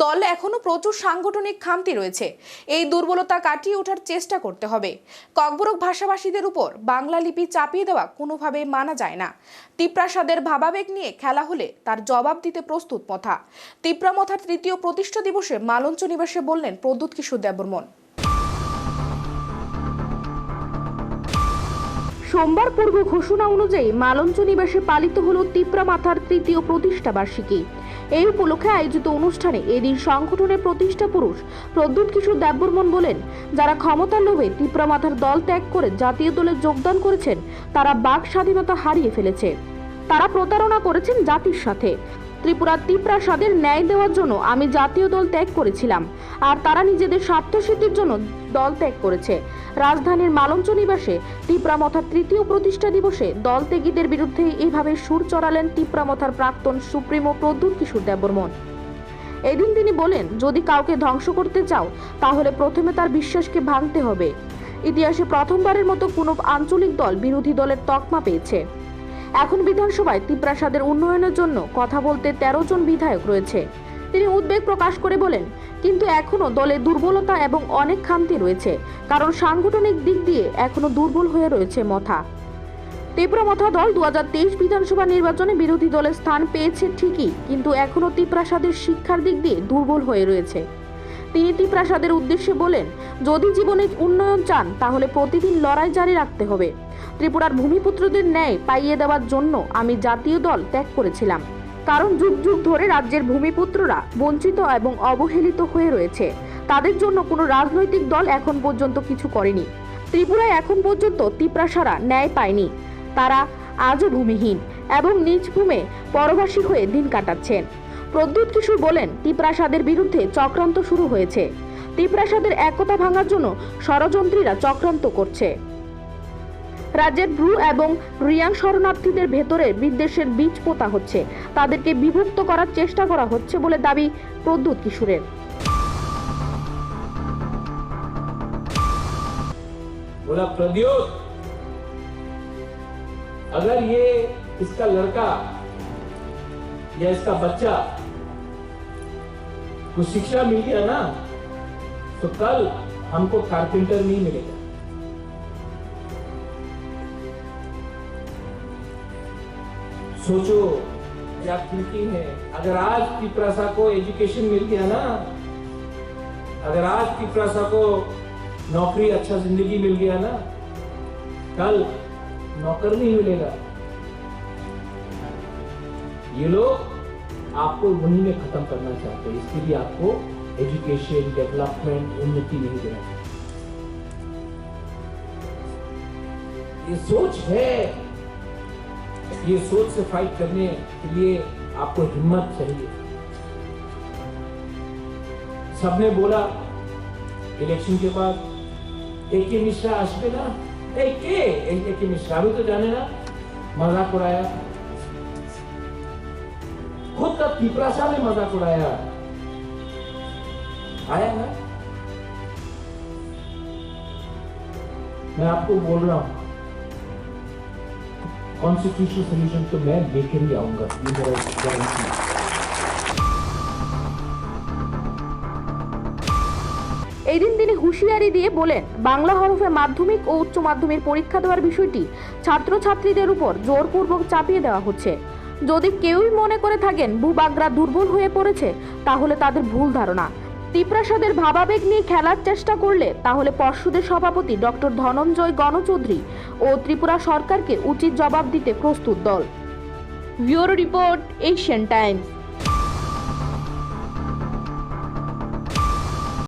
দলে এখনও প্রচুর সাংগঠনিক খামতি রয়েছে। এই দুর্বলতা কাটিয়ে ওঠার চেষ্টা করতে হবে। ককবরক ভাষাভাষীদের উপর বাংলা লিপি চাপিয়ে দেওয়া কোনোভাবে মানা যায় না। তিপ্রাসাদের ভাবাবেগ নিয়ে খেলা হলে তার জবাব দিতে প্রস্তুত মথা। তিপ্রা মথার তৃতীয় প্রতিষ্ঠা দিবসে মালঞ্চ নিবাসে বললেন প্রদ্যুৎ কিশোর দেববর্মন। সোমবার পূর্ব ঘোষণা অনুযায়ী মালঞ্চ নিবাসে পালিত হল তিপ্রা মাথার তৃতীয় প্রতিষ্ঠা বার্ষিকী এই উপলক্ষে আয়োজিত অনুষ্ঠানে এদিন সংগঠনের প্রতিষ্ঠা পুরুষ প্রদ্যুৎ কিশোর দেববর্মন বলেন, যারা ক্ষমতার লোভে তিপ্রা মাথার দল ত্যাগ করে জাতীয় দলে যোগদান করেছেন, তারা বাক স্বাধীনতা হারিয়ে ফেলেছে। তারা প্রতারণা করেছেন জাতির সাথে। ত্রিপুরার তিপ্রাসাদের ন্যায় দেওয়ার জন্য আমি জাতীয় দল ত্যাগ করেছিলাম, আর তারা নিজেদের স্বার্থসিদ্ধির জন্য দল ত্যাগ করেছে। রাজধানীর মালঞ্চ নিবাসে তিপ্রামথার তৃতীয় প্রতিষ্ঠা দিবসে দল ত্যাগীদের বিরুদ্ধে এইভাবে সুর চড়ালেন তিপ্রামথার প্রাক্তন সুপ্রিমো প্রদ্যুৎ কিশোর দেববর্মন। এদিন তিনি বলেন, যদি কাউকে ধ্বংস করতে চাও, তাহলে প্রথমে তার বিশ্বাসকে ভাঙতে হবে। ইতিহাসে প্রথমবারের মতো কোনো আঞ্চলিক দল বিরোধী দলের তকমা পেয়েছে। এখন বিধানসভায় তিপ্রাসাদের উন্নয়নের জন্য কথা বলতে তেরো জন বিধায়ক রয়েছে। তিনি উদ্বেগ প্রকাশ করে বলেন, কিন্তু এখনও দলে দুর্বলতা এবং অনেক খামতি রয়েছে, কারণ সাংগঠনিক দিক দিয়ে এখনও দুর্বল হয়ে রয়েছে মথা। ত্রিপুরা মথা দল দু হাজার তেইশ বিধানসভা নির্বাচনে বিরোধী দলের স্থান পেয়েছে ঠিকই, কিন্তু এখনও তিপ্রাসাদের শিক্ষার দিক দিয়ে দুর্বল হয়ে রয়েছে। তিনি তিপ্রাসাদের উদ্দেশ্যে বলেন, যদি জীবনে উন্নয়ন চান, তাহলে প্রতিদিন লড়াই জারি রাখতে হবে। ত্রিপুরার ভূমিপুত্রদের ন্যায় পাইয়ে দেওয়ার জন্য আমি জাতীয় দল ত্যাগ করেছিলাম। কারণ যুগ যুগ ধরে রাজ্যের ভূমিপুত্ররা বঞ্চিত এবং অবহেলিত হয়ে রয়েছে। তাদের জন্য কোনো রাজনৈতিক দল এখন পর্যন্ত কিছু করেনি। ত্রিপুরায় এখন পর্যন্ত তিপ্রাসারা ন্যায় পায়নি। তারা আজও ভূমিহীন এবং নিজ ভূমে পরবাসী হয়ে দিন কাটাচ্ছেন। প্রদ্যুৎ কিশোর বলেন তিপ্রাসাদের বিরুদ্ধে চক্রান্ত শুরু হয়েছে। তিপ্রাসাদের একতা ভাঙার জন্য ষড়যন্ত্রীরা চক্রান্ত করছে। রাজ্যের ব্রু এবং রিয়াং শরণার্থীদের ভেতরে বিদ্বেষের বীজ পোতা হচ্ছে তাদেরকে বিভক্ত করার চেষ্টা করা হচ্ছে বলে দাবি প্রদ্যুৎ কিশোরের बोला प्रद्योत अगर ये इसका लड़का या इसका बच्चा को शिक्षा मिल गया ना तो कल हमको कारपेंटर नहीं मिलेगा सोचो, क्या थिंकिंग है? अगर आज की प्रसा को एजुकेशन मिल गया ना, अगर आज की प्रसा को नौकरी अच्छा ज़िंदगी मिल गया ना, कल नौकर नहीं मिलेगा। ये लोग आपको वहीं में खत्म करना चाहते हैं, इसके लिए आपको एजुकेशन डेवलपमेंट उन्नति नहीं देना। ये सोच है। ये सोच से फाइट करने के लिए आपको हिम्मत चाहिए। सबने बोला इलेक्शन के बाद एक के मिश्रा आशे ना? एक के मिश्रा भी तो जाने ना? मज़ाक उड़ाया। खुद का पिपरासा भी मज़ाक उड़ाया। आया ना? मैं आपको बोल रहा हूँ कॉन्स्टिट्यूशनल सोल्यूशन तो मैं लेकर ही आऊंगा ये मेरा गारंटी है এই দিন তিনি হুঁশিয়ারি দিয়ে বলেন বাংলা হরফে মাধ্যমিক ও উচ্চ মাধ্যমিক পরীক্ষা দেওয়ার বিষয়টি ছাত্রছাত্রীদের উপর জোরপূর্বক চাপিয়ে দেওয়া হচ্ছে যদি কেউই মনে করে থাকেন ভূবাগরা দুর্বল হয়ে পড়েছে তাহলে তাদের ভুল ধারণা তিপ্রাসাদের ভাবাবেগ নিয়ে খেলার চেষ্টা করলে তাহলে পর্ষদের সভাপতি ডক্টর ধনঞ্জয় গণচৌধুরী ও ত্রিপুরা সরকারকে উচিত জবাব দিতে প্রস্তুত দল। Bureau report, Asian Times.